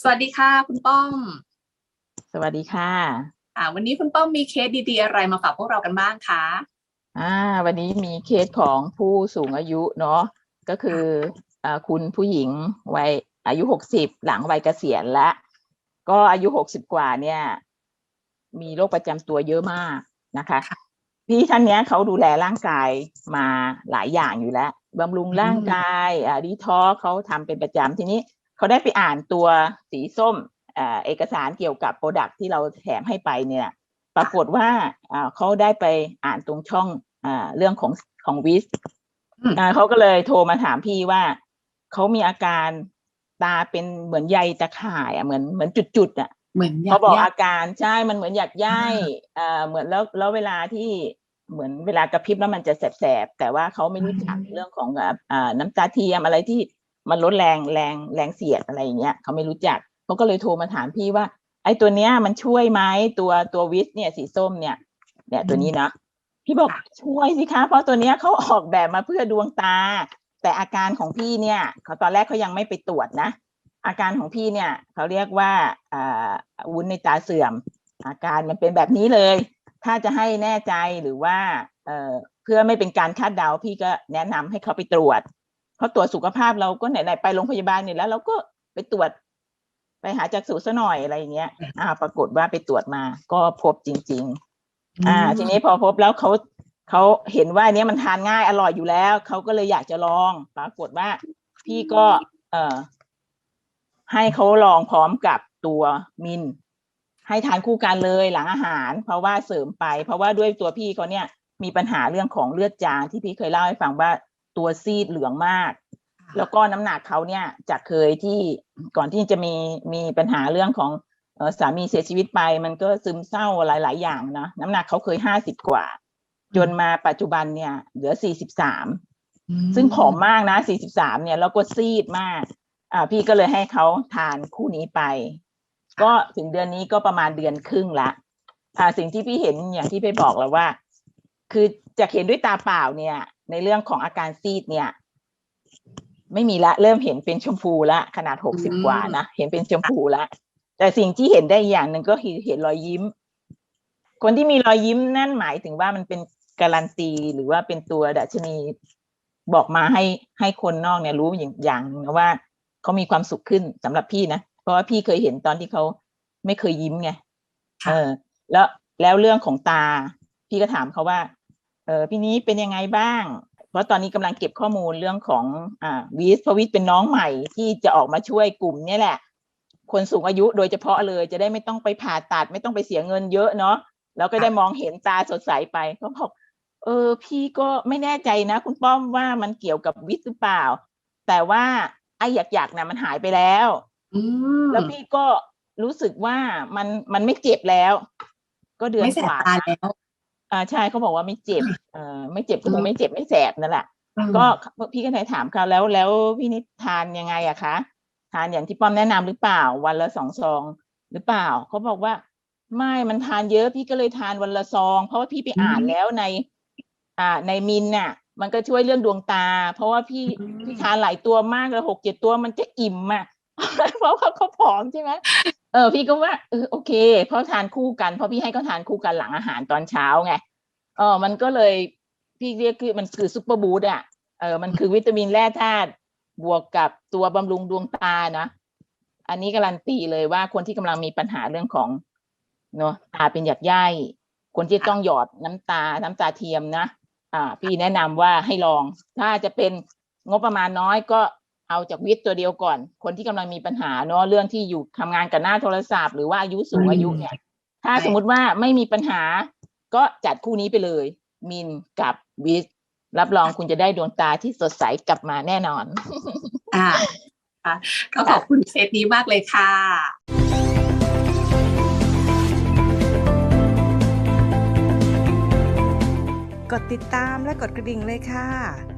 สวัสดีค่ะ คุณป้อม สวัสดีค่ะอ่าวันนี้คุณป้อมมีเคสดีๆอะไรมาฝากพวกเรากันบ้างคะอ่าวันนี้มีเคสของผู้สูงอายุเนาะก็คืออ่าคุณผู้หญิงวัยอายุหกสิบหลังวัยเกษียณและก็อายุหกสิบกว่าเนี่ย มีโรคประจำตัวเยอะมากนะคะพี่ท่านเนี้ยเขาดูแลร่างกายมาหลายอย่างอยู่แล้วบำรุงร่างกายอ่าดีทอเขาทำเป็นประจำทีนี้ เขาได้ไปอ่านตัวสีส้มอ่าเอกสารเกี่ยวกับโปรดักที่เราแถมให้ไปเนี่ย ปรากฏว่าอ่าเขาได้ไปอ่านตรงช่องอ่าเรื่องของของวิสอืมอ่าเขาก็เลยโทรมาถามพี่ว่าเขามีอาการตาเป็นเหมือนใยตะข่ายอะเหมือนเหมือนจุดๆอะเหมือนอยาเขากบอกยาอาการใช่มันเหมือนอยากย่ายเอ่อเหมือนแล้วแล้วเวลาที่เหมือนเวลากระพริบแล้วมันจะแสบๆแต่ว่าเขาไม่รู้จักเรื่องของอ่าอ่าน้ำตาเทียมอะไรที่ มันลดแรงแรงแรงเสียดอะไรอย่างเงี้ยเขาไม่รู้จักเขาก็เลยโทรมาถามพี่ว่า ไอ้ตัวเนี้ยมันช่วยไหมตัวตัววิสเนี่ยสีส้มเนี่ยเนี่ยตัวนี้นะพี่บอกช่วยสิคะเพราะตัวเนี้ยเขาออกแบบมาเพื่อดวงตา แต่อาการของพี่เนี่ยเขาตอนแรกเขายังไม่ไปตรวจนะ อาการของพี่เนี่ยเขาเรียกว่าอ่าวุ้นในตาเสื่อม อาการมันเป็นแบบนี้เลย ถ้าจะให้แน่ใจหรือว่าเอ่อเพื่อไม่เป็นการคาดเดาพี่ก็แนะนำให้เขาไปตรวจเพราะตรวจสุขภาพเราก็ไหนๆไปโรงพยาบาลเนี่ยแล้ว เราก็ไปตรวจ ไปหาจากสูซะหน่อยอะไรอย่างเงี้ย อ่า ปรากฏว่าไปตรวจมา ก็พบจริง ๆ อ่า ทีนี้พอพบแล้วเขาเขาเห็นว่าอันเนี้ยมันทานง่ายอร่อยอยู่แล้วเขาก็เลยอยากจะลอง ปรากฏว่า พี่ก็ เอ่อ ให้เขาลองพร้อมกับตัวมินให้ทานคู่กันเลยหลังอาหาร เพราะว่าเสริมไป เพราะว่าด้วยตัวพี่เขาเนี่ยมีปัญหาเรื่องของเลือดจางที่พี่เคยเล่าให้ฟังว่า ตัวซีดเหลืองมาก แล้วก็น้ำหนักเขาเนี่ยจากเคยที่ก่อนที่จะมีมีปัญหาเรื่องของเอ่อสามีเสียชีวิตไป มันก็ซึมเศร้าหลาย ๆ อย่างนะน้ำหนักเขาเคยห้าสิบกว่า จนมาปัจจุบันเนี่ย เหลือสี่สิบสามซึ่งผอมมากนะ43เนี่ยแล้วก็ซีดมาก อ่า พี่ก็เลยให้เขาทานคู่นี้ไป ก็ถึงเดือนนี้ก็ประมาณเดือนครึ่งละอ่าสิ่งที่พี่เห็นอย่างที่พี่บอกแล้วว่า คือจะเห็นด้วยตาเปล่าเนี่ย ในเรื่องของอาการซีดเนี่ย ไม่มีละเริ่มเห็นเป็นชมพูละขนาด60กว่านะเห็นเป็นชมพูละแต่สิ่งที่เห็นได้อีกอย่างหนึ่งก็คือเห็นรอยยิ้ม คนที่มีรอยยิ้มนั่นหมายถึงว่ามันเป็นการันตีหรือว่าเป็นตัวดัชนีบอกมาให้ให้คนนอกเนี่ยรู้อย่างอย่างหนึ่งนะว่าเขามีความสุขขึ้นสำหรับพี่นะเพราะว่าพี่เคยเห็นตอนที่เขาไม่เคยยิ้มไงค่ะเออ แล้วแล้วเรื่องของตา พี่ก็ถามเขาว่า เออพี่นี้เป็นยังไงบ้าง เพราะตอนนี้กำลังเก็บข้อมูลเรื่องของอ่าวิสเพราะวิสเป็นน้องใหม่ที่จะออกมาช่วยกลุ่มเนี่ยแหละ คนสูงอายุโดยเฉพาะเลยจะได้ไม่ต้องไปผ่าตัดไม่ต้องไปเสียเงินเยอะเนาะแล้วก็ได้มองเห็นตาสดใสไปเขาบอกเออ พี่ก็ไม่แน่ใจนะ คุณป้อมว่ามันเกี่ยวกับวิทย์หรือเปล่า แต่ว่าไอ้อยากๆนะมันหายไปแล้วอืมแล้วพี่ก็รู้สึกว่ามันมันไม่เจ็บแล้ว ก็เดือนไม่แสกบว่าตาแล้ว อ่าใช่เขาบอกว่าไม่เจ็บเออไม่เจ็บก็คือไม่เจ็บไม่แสบนั่นแหละอืมก็พี่ก็เลยถามเขาแล้วแล้วพี่นิดทานยังไงอะคะทานอย่างที่ป้อมแนะนำหรือเปล่า วันละสองซองหรือเปล่าเขาบอกว่า ไม่มันทานเยอะพี่ก็เลยทานวันละซอง เพราะว่าพี่ไปอ่านแล้วใน อ่า ในมินน่ะ มันก็ช่วยเรื่องดวงตา เพราะว่าพี่อืมพี่ทานหลายตัวมากเลยหกเจ็ดตัวมันจะอิ่มอะเพราะว่าเขาผอมใช่ไหมเออพี่ก็ว่าเออโอเค เพราะทานคู่กันเพราะพี่ให้เขาทานคู่กันหลังอาหารตอนเช้าไงเออมันก็เลยพี่เรียกคือมันคือซุปเปอร์บูสต์อะเออมันคือวิตามินแร่ธาตุบวกกับตัวบำรุงดวงตานะอันนี้การันตีเลยว่าคนที่กำลังมีปัญหาเรื่องของเนาะตาเป็นหยักใยคนที่ต้องหยอดน้ำตาน้ำตาเทียมนะ อ่า พี่แนะนำว่าให้ลอง ถ้าจะเป็นงบประมาณน้อยก็ เอาจากวิทย์ตัวเดียวก่อน คนที่กำลังมีปัญหาเนาะเรื่องที่อยู่ทำงานกับหน้าโทรศัพท์ หรือว่าอายุสูงอายุเนี่ย ถ้าสมมุติว่าไม่มีปัญหา ก็จัดคู่นี้ไปเลย มินกับวิทย์รับรองคุณจะได้ดวงตาที่สดใสกลับมาแน่นอน อ่าค่ะก็ขอบคุณเคสนี้มากเลยค่ะกดติดตามและกดกระดิ่งเลยค่ะ